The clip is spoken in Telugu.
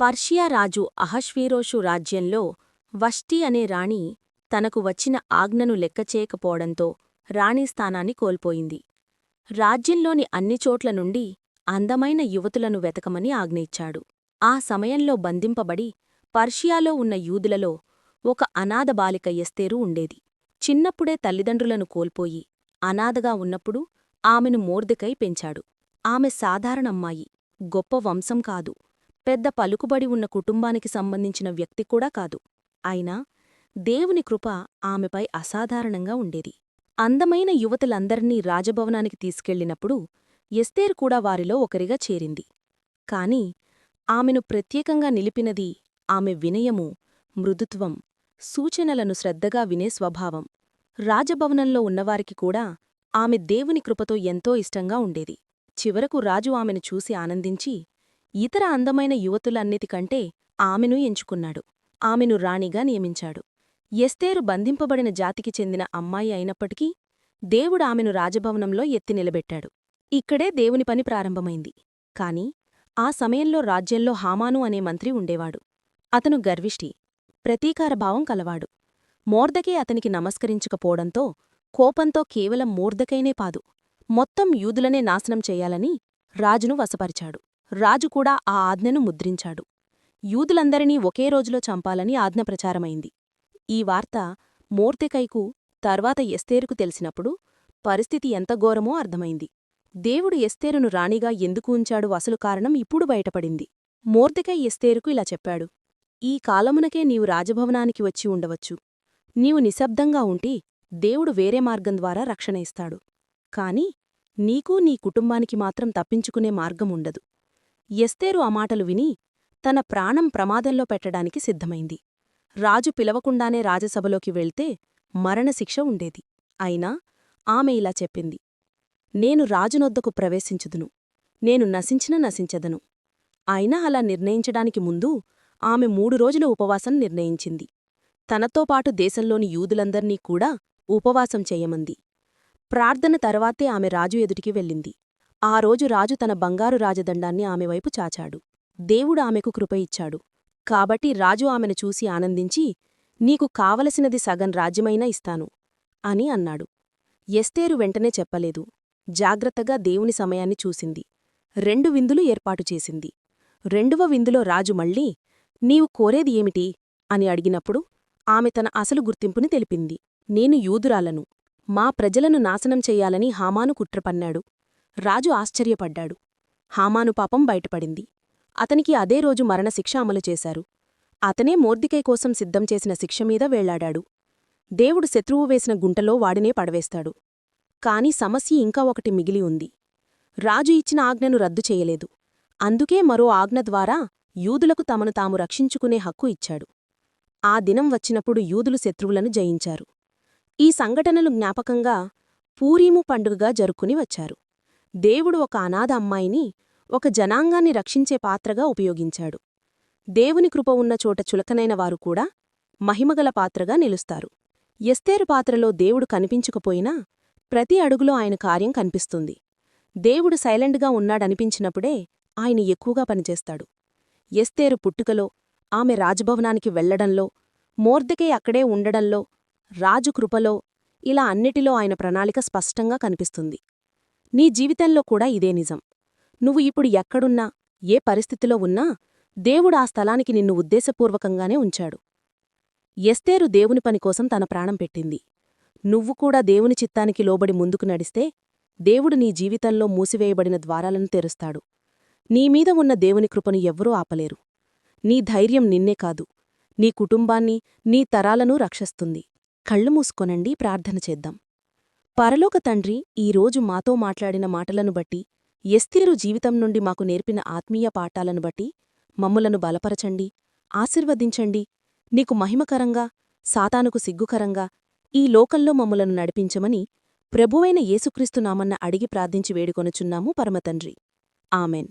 పర్షియా రాజు అహష్వేరోషు రాజ్యంలో వష్టి అనే రాణి తనకు వచ్చిన ఆజ్ఞను లెక్కచేయకపోవడంతో రాణి స్థానాన్ని కోల్పోయింది. రాజ్యంలోని అన్ని చోట్ల నుండి అందమైన యువతులను వెతకమని ఆజ్ఞయిచ్చాడు ఆ సమయంలో బంధింపబడి పర్షియాలో ఉన్న యూదులలో ఒక అనాథ బాలిక ఎస్తేరు ఉండేది. చిన్నప్పుడే తల్లిదండ్రులను కోల్పోయి అనాథగా ఉన్నప్పుడు ఆమెను మోర్దికై పెంచాడు. ఆమె సాధారణమ్మాయి గొప్ప వంశం కాదు. పెద్ద పలుకుబడి ఉన్న కుటుంబానికి సంబంధించిన వ్యక్తి కూడా కాదు. అయినా దేవుని కృప ఆమెపై అసాధారణంగా ఉండేది. అందమైన యువతులందర్నీ రాజభవనానికి తీసుకెళ్ళినప్పుడు ఎస్తేర్ కూడా వారిలో ఒకరిగా చేరింది. కాని ఆమెను ప్రత్యేకంగా నిలిపినది ఆమె వినయము మృదుత్వం సూచనలను శ్రద్ధగా వినే స్వభావం రాజభవనంలో ఉన్నవారికి కూడా ఆమె దేవుని కృపతో ఎంతో ఇష్టంగా ఉండేది. చివరకు రాజు ఆమెను చూసి ఆనందించి ఇతర అందమైన యువతులన్నిటికంటే ఆమెను ఎంచుకున్నాడు. ఆమెను రాణిగా నియమించాడు. ఎస్తేరు బంధింపబడిన జాతికి చెందిన అమ్మాయి అయినప్పటికీ దేవుడు ఆమెను రాజభవనంలో ఎత్తి నిలబెట్టాడు. ఇక్కడే దేవుని పని ప్రారంభమైంది. కాని ఆ సమయంలో రాజ్యంలో హామాను అనే మంత్రి ఉండేవాడు. అతను గర్విష్టి ప్రతీకారభావం కలవాడు. మోర్దకే అతనికి నమస్కరించకపోవడంతో కోపంతో కేవలం మోర్దకైనే పాదు మొత్తం యూదులనే నాశనం చేయాలని రాజును వశపరిచాడు. రాజు కూడా ఆ ఆజ్ఞను ముద్రించాడు. యూదులందరినీ ఒకే రోజులో చంపాలని ఆజ్ఞ ప్రచారమైంది. ఈ వార్త మోర్తెకైకు తర్వాత ఎస్తేరుకు తెలిసినప్పుడు పరిస్థితి ఎంత ఘోరమో అర్థమైంది. దేవుడు ఎస్తేరును రాణిగా ఎందుకు ఉంచాడు అసలు కారణం ఇప్పుడు బయటపడింది. మోర్దెకై ఎస్తేరుకు ఇలా చెప్పాడు. ఈ కాలమునకే నీవు రాజభవనానికి వచ్చి ఉండవచ్చు. నీవు నిశ్శబ్దంగా ఉంటి దేవుడు వేరే మార్గం ద్వారా రక్షణ ఇస్తాడు. కాని నీకూ నీ కుటుంబానికి మాత్రం తప్పించుకునే మార్గముండదు ఎస్తేరు ఆ మాటలు విని తన ప్రాణం ప్రమాదంలో పెట్టడానికి సిద్ధమైంది. రాజు పిలవకుండానే రాజసభలోకి వెళ్తే మరణశిక్ష ఉండేది. అయినా ఆమె ఇలా చెప్పింది. నేను రాజునొద్దకు ప్రవేశించుదును. నేను నశించిన నశించదను. అయినా అలా నిర్ణయించడానికి ముందు ఆమె మూడు రోజుల ఉపవాసం నిర్ణయించింది. తనతో పాటు దేశంలోని యూదులందర్నీ కూడా ఉపవాసం చేయమంది. ప్రార్థన తర్వాతే ఆమె రాజు ఎదుటికి వెళ్ళింది. ఆ రోజు రాజు తన బంగారు రాజదండాన్ని ఆమెవైపు చాచాడు. దేవుడు ఆమెకు కృప ఇచ్చాడు. కాబట్టి రాజు ఆమెను చూసి ఆనందించి నీకు కావలసినది సగం రాజ్యమైనా ఇస్తాను అని అన్నాడు. ఎస్తేరు వెంటనే చెప్పలేదు. జాగ్రత్తగా దేవుని సమయాన్ని చూసింది. రెండు విందులు ఏర్పాటు చేసింది. రెండవ విందులో రాజు మళ్ళీ నీవు కోరేది ఏమిటి? అని అడిగినప్పుడు ఆమె తన అసలు గుర్తింపుని తెలిపింది. నేను యూదురాలను. మా ప్రజలను నాశనం చెయ్యాలని హామాను కుట్రపన్నాడు. రాజు ఆశ్చర్యపడ్డాడు. హామాను పాపం బయటపడింది. అతనికి అదే రోజు మరణశిక్ష అమలు చేశారు. అతనే మోర్దికై కోసం సిద్ధం చేసిన శిక్ష మీద వేళ్ళాడాడు. దేవుడు శత్రువు వేసిన గుంటలో వాడినే పడవేస్తాడు. కాని సమస్య ఇంకా ఒకటి మిగిలి ఉంది. రాజు ఇచ్చిన ఆజ్ఞను రద్దు చేయలేదు. అందుకే మరో ఆజ్ఞ ద్వారా యూదులకు తమను తాము రక్షించుకునే హక్కు ఇచ్చాడు. ఆ దినం వచ్చినప్పుడు యూదులు శత్రువులను జయించారు. ఈ సంఘటనలు జ్ఞాపకంగా పూరీము పండుగగా జరుక్కుని వచ్చారు. దేవుడు ఒక అనాథ అమ్మాయిని ఒక జనాంగాన్ని రక్షించే పాత్రగా ఉపయోగించాడు. దేవుని కృప ఉన్న చోట చులకనైన వారు కూడా మహిమగల పాత్రగా నిలుస్తారు. ఎస్తేరు పాత్రలో దేవుడు కనిపించకపోయినా ప్రతి అడుగులో ఆయన కార్యం కనిపిస్తుంది. దేవుడు సైలెంట్గా ఉన్నాడనిపించినప్పుడే ఆయన ఎక్కువగా పనిచేస్తాడు. ఎస్తేరు పుట్టుకలో ఆమె రాజభవనానికి వెళ్ళడంలో మోర్దకే అక్కడే ఉండడంలో రాజు కృపలో ఇలా అన్నిటిలో ఆయన ప్రణాళిక స్పష్టంగా కనిపిస్తుంది. నీ జీవితంలో కూడా ఇదే నిజం. నువ్వు ఇప్పుడు ఎక్కడున్నా ఏ పరిస్థితిలో ఉన్నా దేవుడు ఆ స్థలానికి నిన్ను ఉద్దేశపూర్వకంగానే ఉంచాడు. ఎస్తేరు దేవుని పనికోసం తన ప్రాణం పెట్టింది. నువ్వు కూడా దేవుని చిత్తానికి లోబడి ముందుకు నడిస్తే దేవుడు నీ జీవితంలో మూసివేయబడిన ద్వారాలను తెరుస్తాడు. నీమీద ఉన్న దేవుని కృపను ఎవ్వరూ ఆపలేరు. నీ ధైర్యం నిన్నే కాదు. నీ కుటుంబాన్ని నీ తరాలను రక్షిస్తుంది. కళ్ళు మూసుకొనండి ప్రార్థన చేద్దాం. పరలోక తండ్రి ఈరోజు మాతో మాట్లాడిన మాటలను బట్టి ఎస్తీరు జీవితం నుండి మాకు నేర్పిన ఆత్మీయ పాఠాలను బట్టి మమ్ములను బలపరచండి ఆశీర్వదించండి. నీకు మహిమకరంగా సాతానుకు సిగ్గుకరంగా ఈ లోకంలో మమ్ములను నడిపించమని ప్రభువైన యేసుక్రీస్తునామన్న అడిగి ప్రార్థించి వేడుకొనుచున్నాము పరమతండ్రి. ఆమెన్.